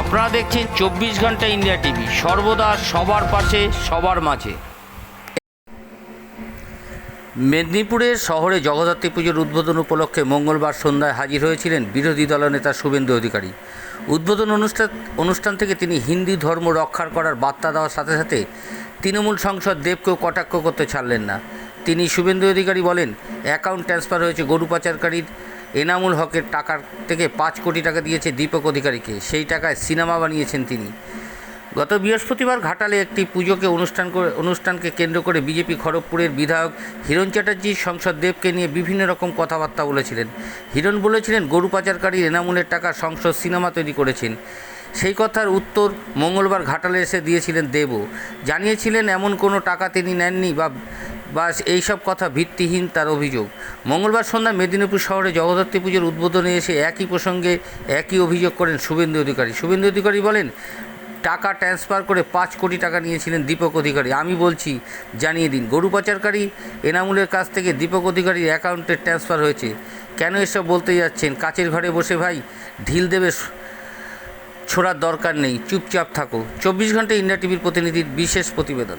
আপনারা দেখছেন চব্বিশ ঘণ্টা ইন্ডিয়া টিভি। সর্বদা সবার পাশে, সবার মাঝে। মেদিনীপুরের শহরে জগদ্ধাত্রী পুজোর উদ্বোধন উপলক্ষে মঙ্গলবার সন্ধ্যায় হাজির হয়েছিলেন বিরোধী দলনেতা শুভেন্দু অধিকারী। উদ্বোধন অনুষ্ঠান অনুষ্ঠান থেকে তিনি হিন্দু ধর্ম রক্ষার করার বার্তা দেওয়ার সাথে সাথে তৃণমূল সংসদ দেবকেও কটাক্ষ করতে ছাড়লেন না। তিনি শুভেন্দু অধিকারী বলেন, অ্যাকাউন্ট ট্রান্সফার হয়েছে গরু পাচারকারীর এনামুল হকের টাকার থেকে পাঁচ কোটি টাকা দিয়েছে দীপক অধিকারীকে। সেই টাকায় সিনেমা বানিয়েছেন তিনি। গত বৃহস্পতিবার ঘাটালে একটি পুজোকে অনুষ্ঠান করে, অনুষ্ঠানকে কেন্দ্র করে বিজেপি খড়গপুরের বিধায়ক হিরণ চ্যাটার্জি, সংসদ দেবকে নিয়ে বিভিন্ন রকম কথাবার্তা বলেছিলেন। হিরণ বলেছিলেন, গরু পাচারকারী এনামুলের টাকা সংসদ সিনেমা তৈরি করেছেন। সেই কথার উত্তর মঙ্গলবার ঘাটালে এসে দিয়েছিলেন দেবও। জানিয়েছিলেন, এমন কোনো টাকা তিনি নেননি বা বা এইসব কথা ভিত্তিহীন তার অভিযোগ। মঙ্গলবার সন্ধ্যা মেদিনীপুর শহরে জগদ্ধাত্রী পুজোর উদ্বোধনে এসে একই প্রসঙ্গে একই অভিযোগ করেন শুভেন্দু অধিকারী। শুভেন্দু অধিকারী বলেন, টাকা ট্রান্সফার করে পাঁচ কোটি টাকা নিয়েছিলেন দীপক অধিকারী। আমি বলছি, জানিয়ে দিন, গরু পাচারকারী এনামুলের কাছ থেকে দীপক অধিকারীর অ্যাকাউন্টে ট্রান্সফার হয়েছে। কেন এসব বলতে যাচ্ছেন? কাচের ঘরে বসে ভাই, ঢিল দেবে ছোড়ার দরকার নেই, চুপচাপ থাকো। চব্বিশ ঘণ্টা ইন্ডিয়া টিভির প্রতিনিধির বিশেষ প্রতিবেদন।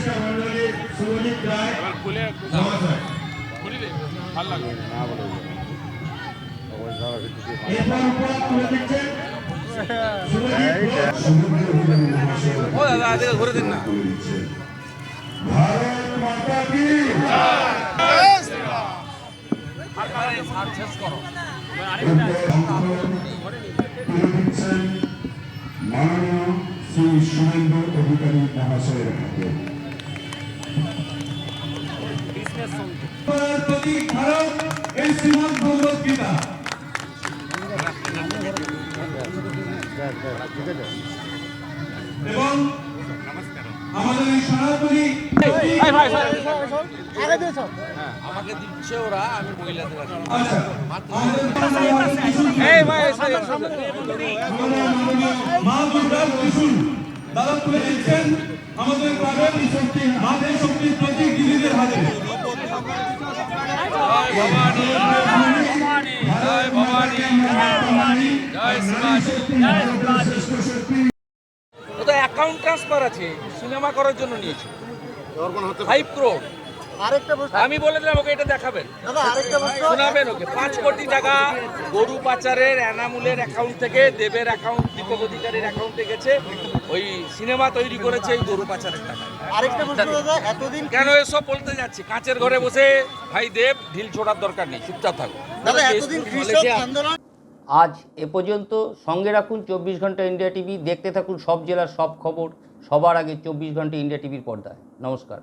উপদেষ্টা মন্ডলীর রায় মহাশয় এরপর উপহার তুলে দিচ্ছেন ভারত মাতা কি মাননীয় শ্রী শুভেন্দু অধিকারী মহাশয়ের হাতে শ্রীমদ ভগবত গীতা এবং আমাদের এই সনাতনী আচ্ছা মা দুর্গার ত্রিশূল দাদা তুলে দিচ্ছেন আমাদের গ্রামের ও তো অ্যাকাউন্ট ট্রান্সফার আছে সিনেমা করার জন্য নিয়েছে ফাইভ ক্রোড আমি বলে দিলাম ওকে এটা দেখাবেন শোনাবেন ওকে পাঁচ কোটি টাকা গরু পাচারের এনামুলের অ্যাকাউন্ট থেকে দেবের অ্যাকাউন্ট দীপক অধিকারীর অ্যাকাউন্টে গেছে ওই সিনেমা তৈরি করেছে এই গরু পাচারের টাকা। আরেকটা প্রশ্ন দাদা এতদিন কেন এসব বলতে যাচ্ছি? কাঁচের ঘরে বসে ভাই দেব ঢিল ছোড়ার দরকার নেই চুপচাপ থাকো। দাদা এতদিন কৃষক আন্দোলন আজ এ পর্যন্ত সঙ্গে রাখুন চব্বিশ ঘণ্টা ইন্ডিয়া টিভি দেখতে থাকুন সব জেলার সব খবর সবার আগে চব্বিশ ঘণ্টা ইন্ডিয়া টিভির পর্দায়। নমস্কার।